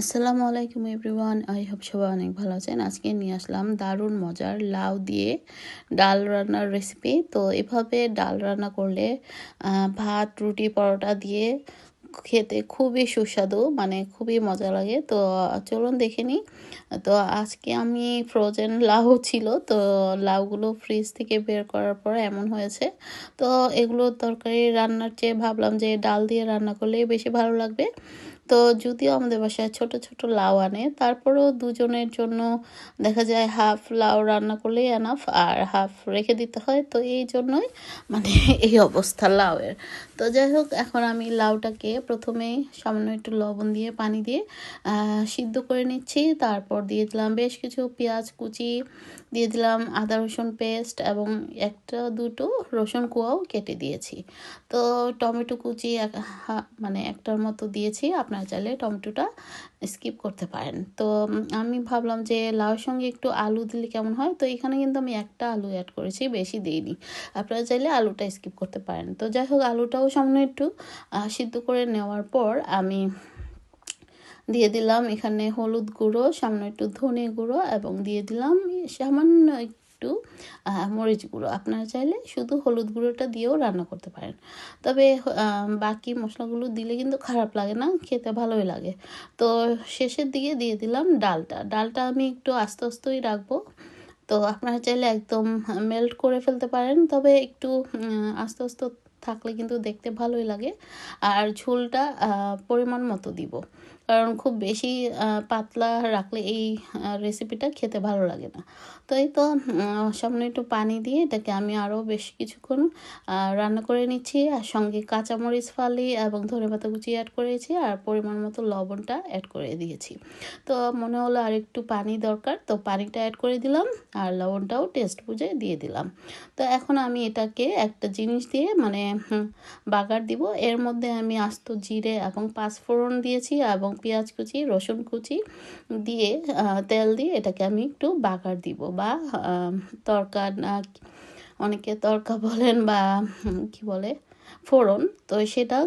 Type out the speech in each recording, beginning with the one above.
আসসালামু আলাইকুম everyone, I hope সবাই অনেক ভালো আছেন। আজকে নিয়ে আসলাম দারুণ মজার লাউ দিয়ে ডাল রান্নার রেসিপি তো এভাবে ডাল রান্না করলে ভাত, রুটি, পরোটা দিয়ে খেতে খুবই সুস্বাদু মানে খুবই মজা লাগে। তো চলুন দেখে নিই। তো আজকে আমি ফ্রোজেন লাউ ছিল, তো লাউগুলো ফ্রিজ থেকে বের করার পর এমন হয়েছে। তো এগুলো তরকারি রান্নার চেয়ে ভাবলাম যে ডাল দিয়ে রান্না করলেই বেশি ভালো লাগবে। তো যদিও আমাদের বাসায় ছোট ছোট লাউ আনে, তারপরেও দুজনের জন্য দেখা যায় হাফ লাউ রান্না করলেই এনাফ আর হাফ রেখে দিতে হয়। তো এই জন্যই মানে এই অবস্থা লাউয়ের। তো যাই হোক, এখন আমি লাউটাকে প্রথমে সামান্য একটু লবণ দিয়ে, পানি দিয়ে সিদ্ধ করে নিচ্ছি। তারপর দিয়ে দিলাম বেশ কিছু পেঁয়াজ কুচি, দিয়ে দিলাম আদা, রসুন পেস্ট এবং একটা, দুটো রসুন কুয়াও কেটে দিয়েছি। তো টমেটো কুচি মানে একটার মতো দিয়েছি। আপনারা চাইলে টমেটোটা স্কিপ করতে পারেন। তো আমি ভাবলাম যে লাউয়ের সঙ্গে একটু আলু দিলে কেমন হয়? তো এখানে কিন্তু আমি একটা আলু অ্যাড করেছি, বেশি দিইনি। আপনারা চাইলে আলুটা স্কিপ করতে পারেন। তো যাই হোক, আলুটাও সামনে একটু সিদ্ধ করে নেওয়ার পর আমি দিয়ে দিলাম এখানে হলুদ গুঁড়ো সামান্য একটু ধনে গুঁড়ো এবং দিয়ে দিলাম সামান্য একটু মরিচ গুঁড়ো। আপনারা চাইলে শুধু হলুদ গুঁড়োটা দিয়েও রান্না করতে পারেন। তবে বাকি মশলাগুলো দিলে কিন্তু খারাপ লাগে না, খেতে ভালোই লাগে। তো শেষের দিকে দিয়ে দিলাম ডালটা। ডালটা আমি একটু আস্তে আস্তেই রাখব। তো আপনারা চাইলে একদম মেল্ট করে ফেলতে পারেন, তবে একটু আস্তে আস্তে থাকলে কিন্তু দেখতে ভালোই লাগে। আর ঝোলটা পরিমাণ মতো দিব। কারণ খুব বেশি পাতলা রাখলে এই রেসিপিটা খেতে ভালো লাগে না। তো এই তো সামনে একটু পানি দিয়ে এটাকে আমি আরও বেশ কিছুক্ষণ রান্না করে নিচ্ছি। আর সঙ্গে কাঁচামরিচ ফালি এবং ধনে পাতা কুচি অ্যাড করেছি। আর পরিমাণ মতো লবণটা অ্যাড করে দিয়েছি। তো মনে হলো আর একটু পানি দরকার। তো পানিটা অ্যাড করে দিলাম। আর লবণটাও টেস্ট বুঝে দিয়ে দিলাম। তো এখন আমি এটাকে একটা জিনিস দিয়ে মানে বাগার দিব। এর মধ্যে আমি আস্ত জিরে এবং পাঁচফোড়ন দিয়েছি এবং পেঁয়াজ কুচি, রসুন কুচি দিয়ে তেল দিয়ে এটাকে আমি একটু বাগার দিব বা তরকা অনেকে তরকা বলেন বা কি বলে, ফোড়ন। তো সেটা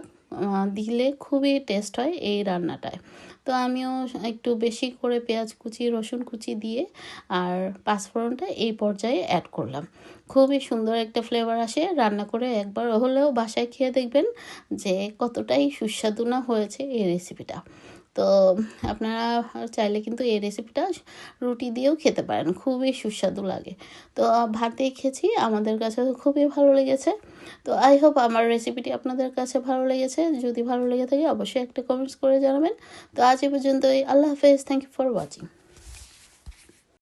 দিলে খুবই টেস্ট হয় এই রান্নাটায়। তো আমিও একটু বেশি করে পেঁয়াজ কুচি, রসুন কুচি দিয়ে আর পাঁচফোড়নটা এই পর্যায়ে অ্যাড করলাম। খুবই সুন্দর একটা ফ্লেভার আসে। রান্না করে একবার হলেও বাসায় খেয়ে দেখবেন যে কতটাই সুস্বাদু না হয়েছে এই রেসিপিটা তো আপনারা চাইলে কিন্তু এই রেসিপিটা রুটি দিয়েও খেতে পারেন, খুবই সুস্বাদু লাগে। তো ভাতে খেয়েছি, আমাদের কাছে খুবই ভালো লেগেছে। তো আই হোপ আমার রেসিপিটি আপনাদের কাছে ভালো লেগেছে। যদি ভালো লেগে থাকে, অবশ্যই একটা কমেন্টস করে জানাবেন। তো, আজ এ পর্যন্তই, আল্লাহ হাফেজ থ্যাংক ইউ ফর ওয়াচিং